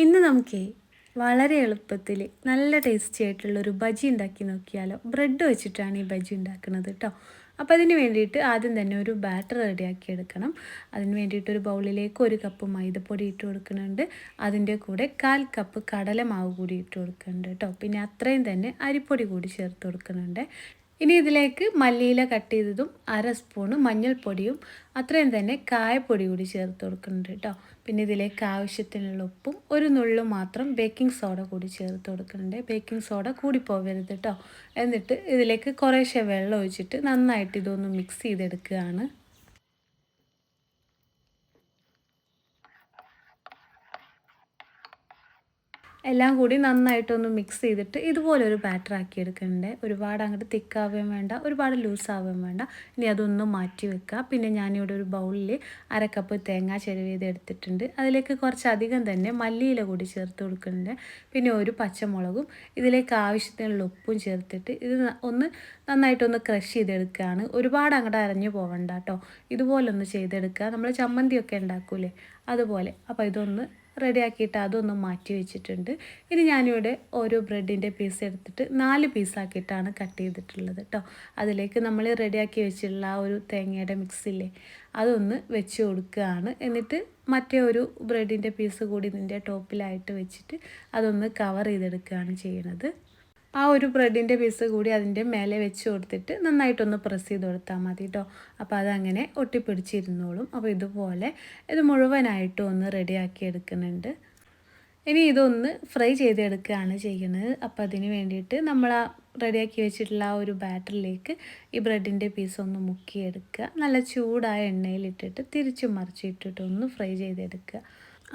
ഇന്ന് നമുക്ക് വളരെ എളുപ്പത്തിൽ നല്ല ടേസ്റ്റി ആയിട്ടുള്ളൊരു ബജി ഉണ്ടാക്കി നോക്കിയാലോ? ബ്രെഡ് വെച്ചിട്ടാണ് ഈ ബജി ഉണ്ടാക്കുന്നത് കേട്ടോ അപ്പോൾ അതിന് വേണ്ടിയിട്ട് ആദ്യം തന്നെ ഒരു ബാറ്റർ റെഡിയാക്കി എടുക്കണം. അതിന് വേണ്ടിയിട്ട് ഒരു ബൗളിലേക്ക് ഒരു കപ്പ് മൈദപ്പൊടി ഇട്ട് കൊടുക്കുന്നുണ്ട്. അതിന്റെ കൂടെ കാൽ കപ്പ് കടലമാവ് കൂടി ഇട്ട് കൊടുക്കുന്നുണ്ട് കേട്ടോ പിന്നെ അത്രയും തന്നെ അരിപ്പൊടി കൂടി ചേർത്ത് കൊടുക്കുന്നുണ്ട്. ഇനി ഇതിലേക്ക് മല്ലിയില കട്ട് ചെയ്തതും അര സ്പൂണ് മഞ്ഞൾപ്പൊടിയും അത്രയും തന്നെ കായപ്പൊടി കൂടി ചേർത്ത് കൊടുക്കുന്നുണ്ട് കേട്ടോ. പിന്നെ ഇതിലേക്ക് ആവശ്യത്തിനുള്ള ഉപ്പും ഒരു നുള്ളു മാത്രം ബേക്കിംഗ് സോഡ കൂടി ചേർത്ത് കൊടുക്കുന്നുണ്ട്. ബേക്കിംഗ് സോഡ കൂടി പോകരുത് കേട്ടോ. എന്നിട്ട് ഇതിലേക്ക് കുറേശ്ശെ വെള്ളം ഒഴിച്ചിട്ട് നന്നായിട്ട് ഇതൊന്ന് മിക്സ് ചെയ്തെടുക്കുകയാണ്. എല്ലാം കൂടി നന്നായിട്ടൊന്ന് മിക്സ് ചെയ്തിട്ട് ഇതുപോലെ ഒരു ബാറ്റർ ആക്കി എടുക്കുന്നുണ്ട് ഒരുപാട് അങ്ങോട്ട് തിക്കാവുകയും വേണ്ട ഒരുപാട് ലൂസാവുകയും വേണ്ട. ഇനി അതൊന്ന് മാറ്റി വെക്കുക പിന്നെ ഞാനിവിടെ ഒരു ബൗളിൽ അരക്കപ്പ് തേങ്ങ ചെരുവ് ചെയ്ത് എടുത്തിട്ടുണ്ട്. അതിലേക്ക് കുറച്ചധികം തന്നെ മല്ലിയില കൂടി ചേർത്ത് കൊടുക്കുന്നുണ്ട് പിന്നെ ഒരു പച്ചമുളകും ഇതിലേക്ക് ആവശ്യത്തിനുള്ള ഉപ്പും ചേർത്തിട്ട് ഇത് ഒന്ന് നന്നായിട്ടൊന്ന് ക്രഷ് ചെയ്തെടുക്കുകയാണ് ഒരുപാട് അങ്ങോട്ട് അരഞ്ഞു പോകണ്ട കേട്ടോ ഇതുപോലൊന്ന് ചെയ്തെടുക്കുക നമ്മൾ ചമ്മന്തിയൊക്കെ ഉണ്ടാക്കൂലേ അതുപോലെ. അപ്പോൾ ഇതൊന്ന് റെഡിയാക്കിയിട്ട് അതൊന്ന് മാറ്റി വെച്ചിട്ടുണ്ട്. ഇനി ഞാനിവിടെ ഓരോ ബ്രെഡിന്റെ പീസ് എടുത്തിട്ട് നാല് പീസാക്കിയിട്ടാണ് കട്ട് ചെയ്തിട്ടുള്ളത് കേട്ടോ അതിലേക്ക് നമ്മൾ റെഡിയാക്കി വെച്ചിട്ടുള്ള ആ ഒരു തേങ്ങയുടെ മിക്സില്ലേ അതൊന്ന് വെച്ച് കൊടുക്കുകയാണ്. എന്നിട്ട് മറ്റേ ഒരു ബ്രെഡിന്റെ പീസ് കൂടി ഇതിന്റെ ടോപ്പിലായിട്ട് വെച്ചിട്ട് അതൊന്ന് കവർ ചെയ്തെടുക്കുകയാണ് ചെയ്യുന്നത് ആ ഒരു ബ്രെഡിന്റെ പീസ് കൂടി അതിന്റെ മേലെ വെച്ച് കൊടുത്തിട്ട് നന്നായിട്ടൊന്ന് പ്രസ് ചെയ്ത് കൊടുത്താൽ മതി കേട്ടോ. അപ്പോൾ അതങ്ങനെ ഒട്ടിപ്പിടിച്ചിരുന്നോളും. അപ്പോൾ ഇതുപോലെ ഇത് മുഴുവനായിട്ടും ഒന്ന് റെഡിയാക്കി എടുക്കുന്നുണ്ട്. ഇനി ഇതൊന്ന് ഫ്രൈ ചെയ്തെടുക്കുകയാണ് ചെയ്യുന്നത്. അപ്പോൾ അതിന് വേണ്ടിയിട്ട് നമ്മൾ ആ റെഡിയാക്കി വെച്ചിട്ടുള്ള ആ ഒരു ബാറ്ററിലേക്ക് ഈ ബ്രെഡിന്റെ പീസ് ഒന്ന് മുക്കിയെടുക്കുക. നല്ല ചൂടായ എണ്ണയിലിട്ടിട്ട് തിരിച്ചു മറിച്ചിട്ടിട്ട് ഒന്ന് ഫ്രൈ ചെയ്തെടുക്കുക.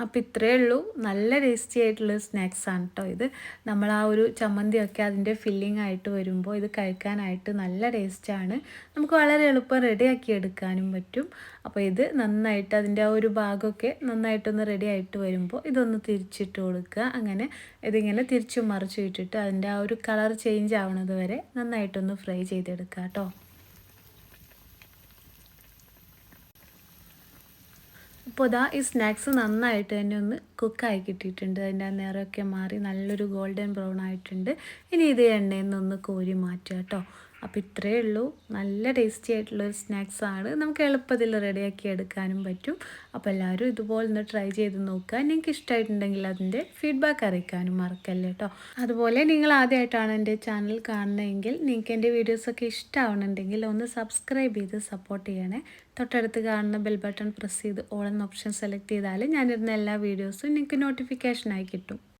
അപ്പോൾ ഇത്രയേ ഉള്ളൂ. നല്ല ടേസ്റ്റി ആയിട്ടുള്ള സ്നാക്സ് ആണ് കേട്ടോ ഇത്. നമ്മൾ ആ ഒരു ചമ്മന്തിയൊക്കെ അതിന്റെ ഫില്ലിംഗ് ആയിട്ട് വരുമ്പോൾ ഇത് കഴിക്കാനായിട്ട് നല്ല ടേസ്റ്റാണ് നമുക്ക് വളരെ എളുപ്പം റെഡിയാക്കി എടുക്കാനും പറ്റും. അപ്പോൾ ഇത് നന്നായിട്ട് അതിന്റെ ആ ഒരു ഭാഗമൊക്കെ നന്നായിട്ടൊന്ന് റെഡി ആയിട്ട് വരുമ്പോൾ ഇതൊന്ന് തിരിച്ചിട്ട് കൊടുക്കുക. അങ്ങനെ ഇതിങ്ങനെ തിരിച്ചും മറിച്ചു ഇട്ടിട്ട് അതിന്റെ ആ ഒരു കളർ ചേഞ്ച് ആവുന്നത് വരെ നന്നായിട്ടൊന്ന് ഫ്രൈ ചെയ്തെടുക്കുക കേട്ടോ അപ്പോൾ ഇതാ ഈ സ്നാക്സ് നന്നായിട്ട് തന്നെ ഒന്ന് കുക്കായി കിട്ടിയിട്ടുണ്ട്. അതിന്റെ നിറമൊക്കെ മാറി നല്ലൊരു ഗോൾഡൻ ബ്രൗൺ ആയിട്ടുണ്ട്. ഇനി ഇത് എണ്ണയിൽ നിന്നൊന്ന് കോരി മാറ്റുക കേട്ടോ. അപ്പോൾ ഇത്രയേ ഉള്ളൂ. നല്ല ടേസ്റ്റി ആയിട്ടുള്ള ഒരു സ്നാക്സാണ് നമുക്ക് എളുപ്പത്തിൽ റെഡിയാക്കി എടുക്കാനും പറ്റും. അപ്പോൾ എല്ലാവരും ഇതുപോലെ ഒന്ന് ട്രൈ ചെയ്ത് നോക്കുക. നിങ്ങൾക്ക് ഇഷ്ടമായിട്ടുണ്ടെങ്കിൽ അതിന്റെ ഫീഡ്ബാക്ക് അറിയിക്കാനും മറക്കല്ലേ കേട്ടോ അതുപോലെ നിങ്ങൾ ആദ്യമായിട്ടാണ് എന്റെ ചാനൽ കാണുന്നതെങ്കിൽ നിങ്ങൾക്ക് എന്റെ വീഡിയോസൊക്കെ ഇഷ്ടമാവണമെങ്കിൽ ഒന്ന് സബ്സ്ക്രൈബ് ചെയ്ത് സപ്പോർട്ട് ചെയ്യണേ. തൊട്ടടുത്ത് കാണുന്ന ബെൽ ബട്ടൺ പ്രസ് ചെയ്ത് ഓൾ എന്ന ഓപ്ഷൻ സെലക്ട് ചെയ്താൽ ഞാനിരുന്ന എല്ലാ വീഡിയോസും നിങ്ങൾക്ക് നോട്ടിഫിക്കേഷനായി കിട്ടും.